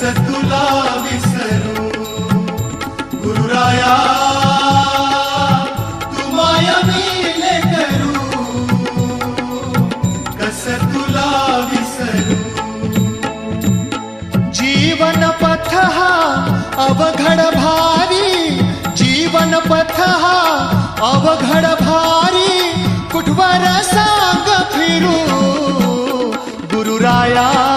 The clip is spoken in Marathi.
कस तुला विसरू गुरुराया तू माया करू। कस तुला विसरू जीवन पथ हा अवघड भारी। जीवन पथ हा अवघड भारी। कुठवर सांग फिरू। गुरुराया